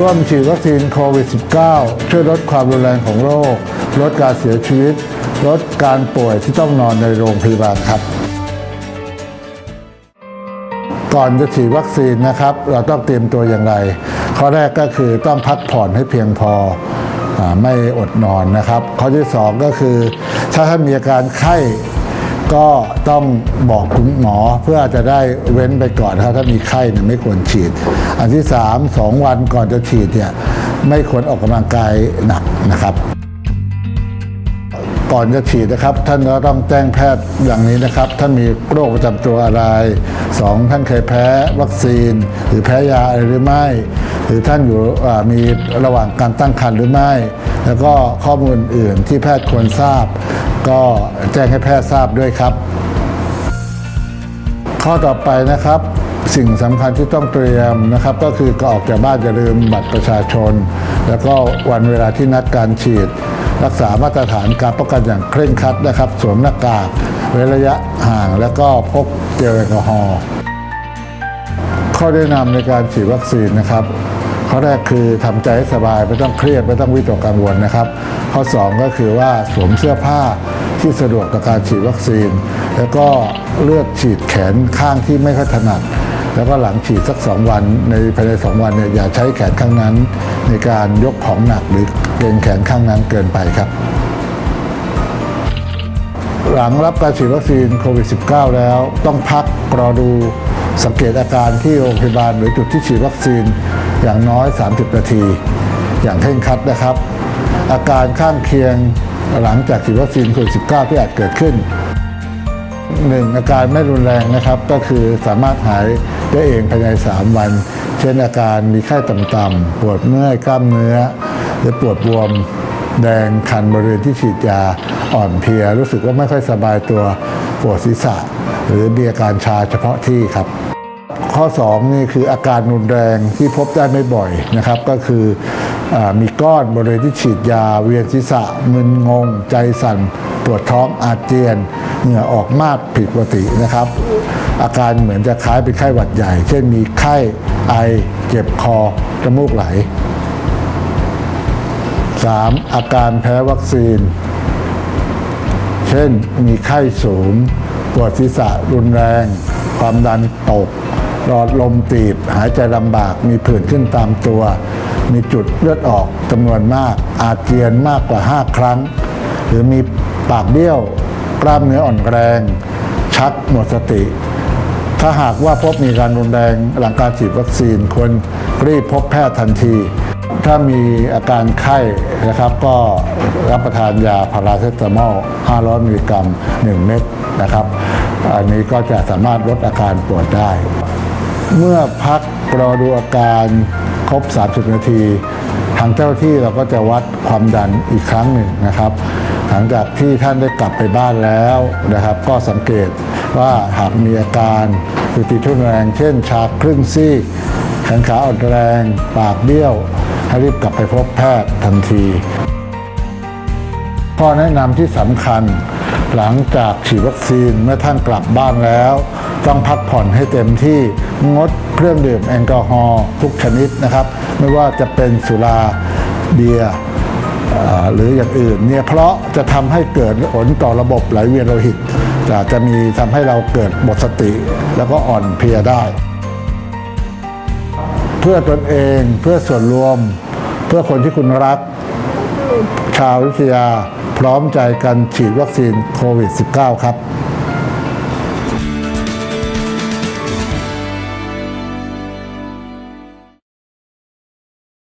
ร่วมฉีดวัคซีนโควิด -19 ช่วยลดความรุนแรงของโรค ลดการเสียชีวิต ลดการป่วยที่ต้องนอนในโรงพยาบาลครับ ก่อนจะฉีดวัคซีนนะครับ เราต้องเตรียมตัวอย่างไร ข้อแรกก็คือต้องพักผ่อนให้เพียงพออไม่อดนอนนะครับ ข้อที่สองก็คือ ถ้าท่านมีอาการไข้ ก็ต้องบอกคุณหมอเพื่อจะได้เว้นไปก่อนครับถ้ามีไข้เนี่ยไม่ควรฉีด อันที่สามสองวันก่อนจะฉีดเนี่ยไม่ควรออกกำลังกายหนักนะครับก่อนจะฉีดนะครับ ท่านก็ต้องแจ้งแพทย์อย่างนี้นะครับ ท่านมีโรคประจำตัวอะไรสองท่านเคยแพ้วัคซีน หรือแพ้ยาอะไรหรือไม่ หรือท่านอยู่มีระหว่างการตั้งครรภ์หรือไม่ แล้วก็ข้อมูลอื่นที่แพทย์ควรทราบ ก็แจ้งให้แพทย์ทราบด้วยครับ ข้อต่อไปนะครับ สิ่งสำคัญที่ต้องเตรียมนะครับ ก็คือก็ออกจากบ้านอย่าลืมบัตรประชาชน แล้วก็วันเวลาที่นัดการฉีด รักษามาตรฐานการป้องกันอย่างเคร่งครัดนะครับ สวมหน้ากากเว้นระยะห่างแล้วก็พกเจลแอลกอฮอล์ข้อแนะนำในการฉีดวัคซีนนะครับ ข้อแรกคือทำใจให้สบายไม่ต้องเครียดไม่ต้องวิตกกังวลนะครับ ข้อ 2 ก็คือว่าสวมเสื้อผ้าที่สะดวกต่อการฉีดวัคซีน แล้วก็เลือกฉีดแขนข้างที่ไม่ค่อยถนัดแล้วก็หลังฉีดสัก 2 วันในภายใน 2 วันเนี่ยอย่าใช้แขนข้างนั้น ในการยกของหนักหรือเกรงแขนข้างนั้นเกินไปครับ หลังรับการฉีดวัคซีนโควิด -19 แล้วต้องพักรอดู สังเกตอาการที่โรงพยาบาลหรือจุดที่ฉีดวัคซีนอย่างน้อย 30 นาที อย่างเคร่งครัดนะครับ อาการข้างเคียงหลังจากฉีดวัคซีนโควิด -19 ที่อาจเกิดขึ้นหนึ่งอาการไม่รุนแรงนะครับ ก็คือสามารถหายได้เองภายใน 3 วัน เช่นอาการมีไข้ต่ำๆปวดเมื่อยกล้ามเนื้อ หรือปวดบวมแดงคันบริเวณที่ฉีดยาอ่อนเพลีย รู้สึกว่าไม่ค่อยสบายตัวปวดศีรษะ หรือมีอาการชาเฉพาะที่ครับ ข้อ 2 นี่คืออาการรุนแรงที่พบได้ไม่บ่อยนะครับ ก็คืออมีก้อนบริเวณที่ฉีดยาเวียนศีรษะมึนงง ใจสั่นปวดท้องอาเจียน เหงื่อออกมากผิดปกตินะครับ อาการเหมือนจะคล้ายเป็นไข้หวัดใหญ่ เช่นมีไข้ไอเจ็บคอจมูกไหล 3. อาการแพ้วัคซีน เช่นมีไข้สูง ปวดศีรษะรุนแรง ความดันตก หลอดลมตีบ หายใจลำบาก มีผื่นขึ้นตามตัว มีจุดเลือดออกจำนวนมาก อาเจียนมากกว่า 5 ครั้ง หรือมีปากเบี้ยว กล้ามเนื้ออ่อนแรง ชักหมดสติ ถ้าหากว่าพบมีการรุนแรงหลังการฉีดวัคซีนควรรีบพบแพทย์ทันที ถ้ามีอาการไข้นะครับ ก็รับประทานยาพาราเซตามอล 500 มิลลิกรัม 1 เม็ดนะครับ อันนี้ก็จะสามารถลดอาการปวดได้ เมื่อพักรอดูอาการครบ 30 นาที ทางเจ้าที่เราก็จะวัดความดันอีกครั้งหนึ่งนะครับ หลังจากที่ท่านได้กลับไปบ้านแล้วนะครับ ก็สังเกตว่าหากมีอาการปวดติดทุนแรงเช่นชาครึ่งซีกแขนขาอ่อนแรง ปากเบี้ยว ให้รีบกลับไปพบแพทย์ทันทีข้อแนะนำที่สำคัญ หลังจากฉีดวัคซีนเมื่อท่านกลับบ้านแล้ว ต้องพักผ่อนให้เต็มที่งดเครื่องดื่มแอลกอฮอล์ทุกชนิดนะครับ ไม่ว่าจะเป็นสุราเบียร์หรืออย่างอื่นเนี่ยเพราะจะทำให้เกิดผลต่อระบบไหลเวียนโลหิตจะจะมีทำให้เราเกิดหมดสติ แล้วก็อ่อนเพลียได้ เพื่อตนเองเพื่อส่วนรวม เพื่อคนที่คุณรัก ชาววิทยาพร้อมใจกันฉีดวัคซีนโควิด -19 ครับ